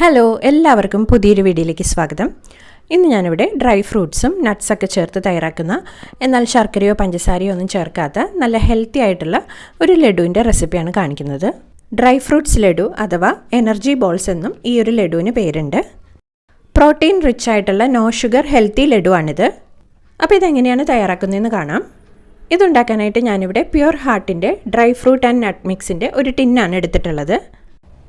Hello എല്ലാവർക്കും പുതിയൊരു വീഡിയോയിലേക്ക് സ്വാഗതം. ഇന്ന് ഞാനിവിടെ ഡ്രൈ ഫ്രൂട്ട്സും നട്ട്സൊക്കെ ചേർത്ത് തയ്യാറാക്കുന്ന എന്നാൽ ശർക്കരയോ പഞ്ചസാരയോ ഒന്നും ചേർക്കാത്ത നല്ല ഹെൽത്തി ആയിട്ടുള്ള ഒരു ലഡുവിന്റെ റെസിപ്പിയാണ് കാണിക്കുന്നത്. ഡ്രൈ ഫ്രൂട്ട്സ് ലഡു അഥവാ എനർജി ബോൾസ് എന്നും ഈ ഒരു ലഡുവിന് പേരുണ്ട്. പ്രോട്ടീൻ റിച്ച് ആയിട്ടുള്ള നോ ഷുഗർ ഹെൽത്തി ലഡുവാണിത്. അപ്പോൾ ഇതെങ്ങനെയാണ് തയ്യാറാക്കുന്നതെന്ന് കാണാം. ഇതുണ്ടാക്കാനായിട്ട് ഞാനിവിടെ പ്യുർ ഹാർട്ടിന്റെ ഡ്രൈ ഫ്രൂട്ട് ആൻഡ് നട്ട് മിക്സിന്റെ ഒരു ടിന്നാണ് എടുത്തിട്ടുള്ളത്.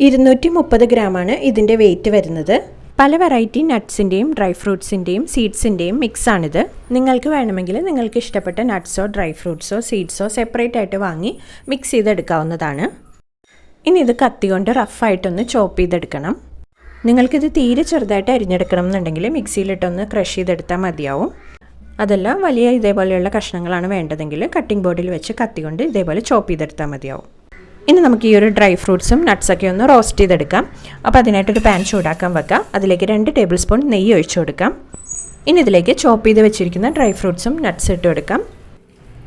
ഇരുന്നൂറ്റി മുപ്പത് ഗ്രാമാണ് ഇതിന്റെ വെയിറ്റ് വരുന്നത്. പല വെറൈറ്റി നട്ട്സിന്റെയും ഡ്രൈ ഫ്രൂട്ട്സിന്റെയും സീഡ്സിന്റെയും മിക്സാണിത് നിങ്ങൾക്ക് വേണമെങ്കിൽ നിങ്ങൾക്ക് ഇഷ്ടപ്പെട്ട നട്ട്സോ ഡ്രൈ ഫ്രൂട്ട്സോ സീഡ്സോ സെപ്പറേറ്റ് ആയിട്ട് വാങ്ങി മിക്സ് ചെയ്തെടുക്കാവുന്നതാണ്. ഇനി ഇത് കത്തി കൊണ്ട് റഫായിട്ടൊന്ന് ചോപ്പ് ചെയ്തെടുക്കണം. നിങ്ങൾക്കിത് തീരെ ചെറുതായിട്ട് അരിഞ്ഞെടുക്കണം എന്നുണ്ടെങ്കിൽ മിക്സിയിലിട്ടൊന്ന് ക്രഷ് ചെയ്തെടുത്താൽ മതിയാവും. അതെല്ലാം വലിയ ഇതേപോലെയുള്ള കഷ്ണങ്ങളാണ് വേണ്ടതെങ്കിൽ കട്ടിംഗ് ബോർഡിൽ വെച്ച് കത്തി കൊണ്ട് ഇതേപോലെ ചോപ്പ് ചെയ്തെടുത്താൽ മതിയാവും. ഇനി നമുക്ക് ഈ ഒരു ഡ്രൈ ഫ്രൂട്ട്സും നട്ട്സൊക്കെ ഒന്ന് റോസ്റ്റ് ചെയ്തെടുക്കാം. അപ്പോൾ അതിനായിട്ടൊരു പാൻ ചൂടാക്കാൻ വെക്കാം. അതിലേക്ക് രണ്ട് ടേബിൾ സ്പൂൺ നെയ്യ് ഒഴിച്ചു കൊടുക്കാം. ഇനി ഇതിലേക്ക് ചോപ്പ് ചെയ്ത് വെച്ചിരിക്കുന്ന ഡ്രൈ ഫ്രൂട്ട്സും നട്ട്സ് ഇട്ട് കൊടുക്കാം.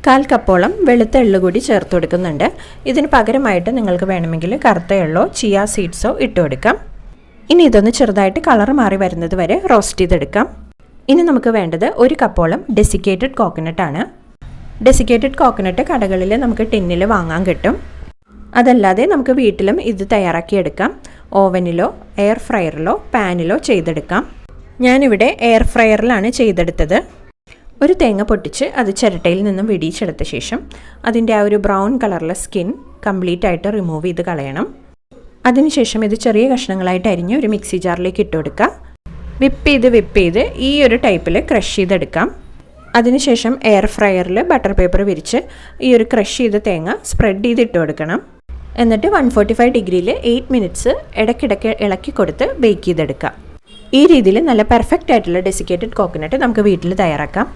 കാൽ കപ്പോളം വെളുത്ത എള്ളു കൂടി ചേർത്ത് കൊടുക്കുന്നുണ്ട്. ഇതിന് പകരമായിട്ട് നിങ്ങൾക്ക് വേണമെങ്കിൽ കറുത്ത എള്ളോ ചിയ സീഡ്സോ ഇട്ട് കൊടുക്കാം. ഇനി ഇതൊന്ന് ചെറുതായിട്ട് കളർ മാറി വരുന്നത് വരെ റോസ്റ്റ് ചെയ്തെടുക്കാം. ഇനി നമുക്ക് വേണ്ടത് ഒരു കപ്പോളം ഡെസിക്കേറ്റഡ് കോക്കനട്ടാണ് ഡെസിക്കേറ്റഡ് കോക്കനട്ട് കടകളിൽ നമുക്ക് ടിന്നിൽ വാങ്ങാൻ കിട്ടും. അതല്ലാതെ നമുക്ക് വീട്ടിലും ഇത് തയ്യാറാക്കിയെടുക്കാം ഓവനിലോ എയർ ഫ്രയറിലോ പാനിലോ ചെയ്തെടുക്കാം. ഞാനിവിടെ എയർ ഫ്രയറിലാണ് ചെയ്തെടുത്തത്. ഒരു തേങ്ങ പൊട്ടിച്ച് അത് ചിരട്ടയിൽ നിന്നും വെടിയിച്ചെടുത്ത ശേഷം അതിന്റെ ആ ഒരു ബ്രൗൺ കളറിലെ സ്കിൻ കംപ്ലീറ്റ് ആയിട്ട് റിമൂവ് ചെയ്ത് കളയണം. അതിനുശേഷം ഇത് ചെറിയ കഷ്ണങ്ങളായിട്ട് അരിഞ്ഞ് ഒരു മിക്സി ജാറിലേക്ക് ഇട്ട് കൊടുക്കുക വിപ്പ് ചെയ്ത് വിപ്പ് ചെയ്ത് ഈ ഒരു ടൈപ്പിൽ ക്രഷ് ചെയ്തെടുക്കാം. അതിനുശേഷം എയർ ഫ്രയറിൽ ബട്ടർ പേപ്പർ വിരിച്ച് ഈ ഒരു ക്രഷ് ചെയ്ത തേങ്ങ സ്പ്രെഡ് ചെയ്ത് ഇട്ട് കൊടുക്കണം. എന്നിട്ട് വൺ ഫോർട്ടി ഫൈവ് ഡിഗ്രിയിൽ എയ്റ്റ് മിനിറ്റ്സ് ഇടയ്ക്കിടയ്ക്ക് ഇളക്കി കൊടുത്ത് ബേക്ക് ചെയ്തെടുക്കാം. ഈ രീതിയിൽ നല്ല പെർഫെക്റ്റ് ആയിട്ടുള്ള ഡെസിക്കേറ്റഡ് കോക്കനട്ട് നമുക്ക് വീട്ടിൽ തയ്യാറാക്കാം.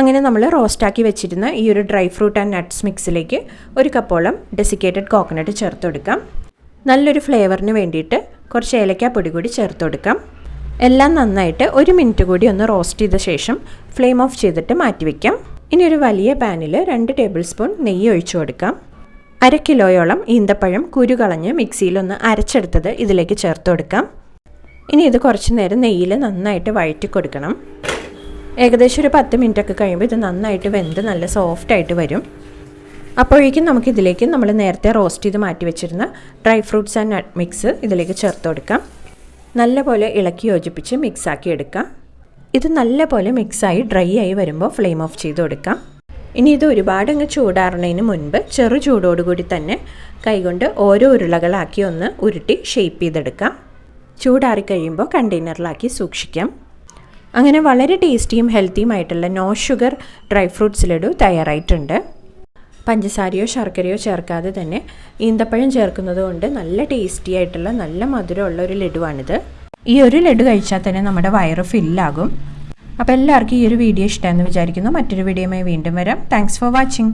അങ്ങനെ നമ്മൾ റോസ്റ്റാക്കി വെച്ചിരുന്ന ഈ ഒരു ഡ്രൈ ഫ്രൂട്ട് ആൻഡ് നട്ട്സ് മിക്സിലേക്ക് ഒരു കപ്പോളം ഡെസിക്കേറ്റഡ് കോക്കനട്ട് ചേർത്ത് കൊടുക്കാം. നല്ലൊരു ഫ്ലേവറിന് വേണ്ടിയിട്ട് കുറച്ച് ഏലക്കാ പൊടി കൂടി ചേർത്ത് കൊടുക്കാം. എല്ലാം നന്നായിട്ട് ഒരു മിനിറ്റ് കൂടി ഒന്ന് റോസ്റ്റ് ചെയ്ത ശേഷം ഫ്ലെയിം ഓഫ് ചെയ്തിട്ട് മാറ്റി വയ്ക്കാം ഇനി ഒരു വലിയ പാനിൽ രണ്ട് ടേബിൾ സ്പൂൺ നെയ്യ് ഒഴിച്ചു കൊടുക്കാം. അര കിലോയോളം ഈന്തപ്പഴം കുരു കളഞ്ഞ് മിക്സിയിലൊന്ന് അരച്ചെടുത്തത് ഇതിലേക്ക് ചേർത്ത് കൊടുക്കാം. ഇനി ഇത് കുറച്ച് നേരം നെയ്യിൽ നന്നായിട്ട് വഴറ്റി കൊടുക്കണം. ഏകദേശം ഒരു പത്ത് മിനിറ്റ് ഒക്കെ കഴിയുമ്പോൾ ഇത് നന്നായിട്ട് വെന്ത് നല്ല സോഫ്റ്റായിട്ട് വരും. അപ്പോഴേക്കും നമുക്ക് ഇതിലേക്ക് നമ്മൾ നേരത്തെ റോസ്റ്റ് ചെയ്ത് മാറ്റി വെച്ചിരുന്ന dry fruits and nut mix ഇതിലേക്ക് ചേർത്ത് കൊടുക്കാം. നല്ലപോലെ ഇളക്കി യോജിപ്പിച്ച് മിക്സാക്കി എടുക്കാം. ഇത് നല്ലപോലെ മിക്സായി ഡ്രൈ ആയി വരുമ്പോൾ ഫ്ലെയിം ഓഫ് ചെയ്ത് കൊടുക്കാം. ഇനി ഇത് ഒരുപാട് അങ്ങ് ചൂടാറുന്നതിന് മുൻപ് ചെറു ചൂടോടുകൂടി തന്നെ കൈകൊണ്ട് ഓരോ ഉരുളകളാക്കി ഒന്ന് ഉരുട്ടി ഷേപ്പ് ചെയ്തെടുക്കാം. ചൂടാറി കഴിയുമ്പോൾ കണ്ടെയ്നറിലാക്കി സൂക്ഷിക്കാം. അങ്ങനെ വളരെ ടേസ്റ്റിയും ഹെൽത്തിയുമായിട്ടുള്ള no sugar dry fruits laddu തയ്യാറായിട്ടുണ്ട്. പഞ്ചസാരയോ ശർക്കരയോ ചേർക്കാതെ തന്നെ ഈന്തപ്പഴം ചേർക്കുന്നത് കൊണ്ട് നല്ല ടേസ്റ്റി ആയിട്ടുള്ള നല്ല മധുരമുള്ള ഒരു ലഡുവാണിത്. ഈ ഒരു ലഡു കഴിച്ചാൽ തന്നെ നമ്മുടെ വയറ് ഫില്ലാകും അപ്പോൾ എല്ലാവർക്കും ഈ ഒരു വീഡിയോ ഇഷ്ടമെന്ന് വിചാരിക്കുന്നു. മറ്റൊരു വീഡിയോയുമായി വീണ്ടും വരാം. Thanks for watching